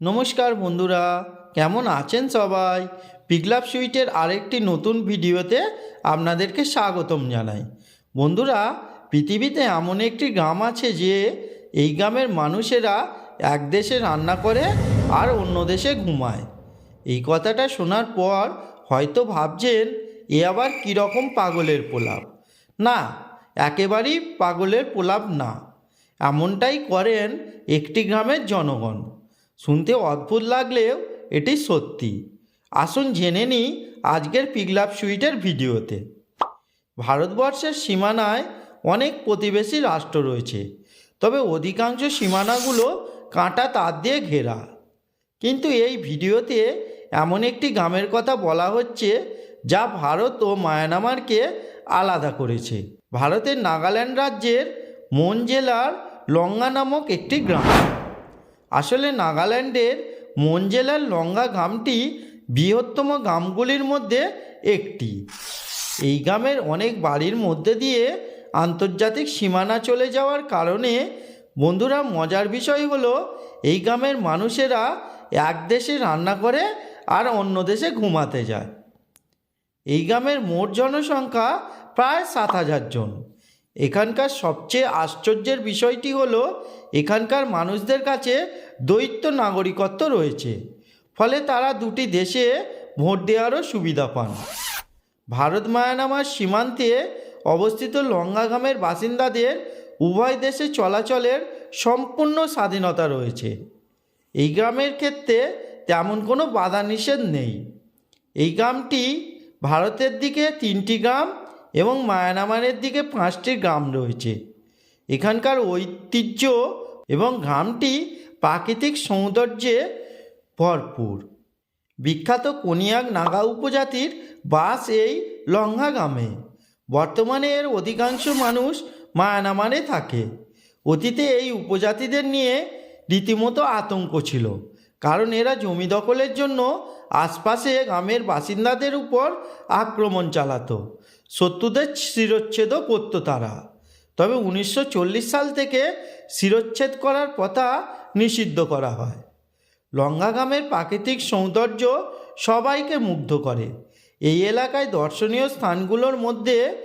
নমস্কার বন্ধুরা, কেমন আছেন সবাই? পিগলাপ সুইটের আরেকটি নতুন ভিডিওতে আপনাদেরকে স্বাগতম জানাই। বন্ধুরা, পৃথিবীতে এমন একটি গ্রাম আছে যে, এই গ্রামের মানুষেরা এক দেশে রান্না করে আর অন্য দেশে ঘুমায়। এই কথাটা শোনার পর হয়তো ভাবছেন, এ আবার কীরকম পাগলের পোলাপ না, একেবারেই পাগলের পোলাপ না। এমনটাই করেন একটি গ্রামের জনগণ। শুনতে অদ্ভুত লাগলেও এটি সত্যি। আসুন জেনে নিই আজকের পিগলাপ সুইটের ভিডিওতে। ভারতবর্ষের সীমানায় অনেক প্রতিবেশী রাষ্ট্র রয়েছে, তবে অধিকাংশ সীমানাগুলো কাঁটা তার দিয়ে ঘেরা। কিন্তু এই ভিডিওতে এমন একটি গ্রামের কথা বলা হচ্ছে, যা ভারত ও মায়ানমারকে আলাদা করেছে। ভারতের নাগাল্যান্ড রাজ্যের মন জেলার লঙ্গা নামক একটি গ্রাম। আসলে নাগাল্যান্ডের মন জেলার লঙ্গা গ্রামটি বৃহত্তম গ্রামগুলির মধ্যে একটি। এই গ্রামের অনেক বাড়ির মধ্যে দিয়ে আন্তর্জাতিক সীমানা চলে যাওয়ার কারণে বন্ধুরা মজার বিষয় হলো, এই গ্রামের মানুষেরা এক দেশে রান্না করে আর অন্য দেশে ঘুমাতে যায়। এই গ্রামের মোট জনসংখ্যা প্রায় সাত হাজার জন। এখানকার সবচেয়ে আশ্চর্যের বিষয়টি হলো, এখানকার মানুষদের কাছে দ্বৈত নাগরিকত্ব রয়েছে। ফলে তারা দুটি দেশে ভোট দেওয়ারও সুবিধা পান। ভারত মায়ানমার সীমান্তে অবস্থিত লঙ্গাগ্রামের বাসিন্দাদের উভয় দেশে চলাচলের সম্পূর্ণ স্বাধীনতা রয়েছে। এই গ্রামের ক্ষেত্রে তেমন কোনো বাধা নিষেধ নেই। এই গ্রামটি ভারতের দিকে তিনটি গ্রাম এবং মায়ানমারের দিকে পাঁচটি গ্রাম রয়েছে। এখানকার ঐতিহ্য এবং গ্রামটি প্রাকৃতিক সৌন্দর্যে ভরপুর। বিখ্যাত কোনিয়াক নাগা উপজাতির বাস এই লঙ্ঘা গ্রামে। বর্তমানে এর অধিকাংশ মানুষ মায়ানমারে থাকে। অতীতে এই উপজাতিদের নিয়ে রীতিমতো আতঙ্ক ছিল। কারণ এরা জমি দখলের জন্য আশপাশে গ্রামের বাসিন্দাদের উপর আক্রমণ চালাতো। শত্রুদের শিরচ্ছেদও করত তারা। তবে উনিশশো চল্লিশ সাল থেকে শিরচ্ছেদ করার কথা নিষিদ্ধ করা হয়। লঙ্গাগ্রামের প্রাকৃতিক সৌন্দর্য সবাইকে মুগ্ধ করে। এই এলাকায় দর্শনীয় স্থানগুলোর মধ্যে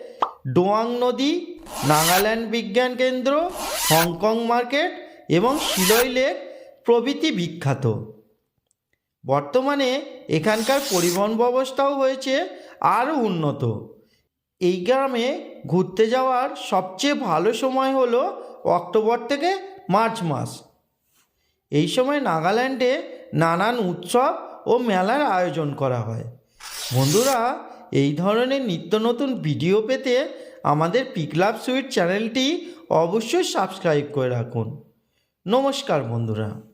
ডোয়াং নদী, নাগাল্যান্ড বিজ্ঞান কেন্দ্র, হংকং মার্কেট এবং শিলই লেক প্রভৃতি বিখ্যাত। বর্তমানে এখানকার পরিবহন ব্যবস্থাও হয়েছে আরও উন্নত। এই গ্রামে ঘুরতে যাওয়ার সবচেয়ে ভালো সময় হলো অক্টোবর থেকে মার্চ মাস। এই সময় নাগাল্যান্ডে নানান উৎসব ও মেলার আয়োজন করা হয়। বন্ধুরা, এই ধরনের নিত্য নতুন ভিডিও পেতে আমাদের পিকলাভ সুইট চ্যানেলটি অবশ্যই সাবস্ক্রাইব করে রাখুন। নমস্কার বন্ধুরা।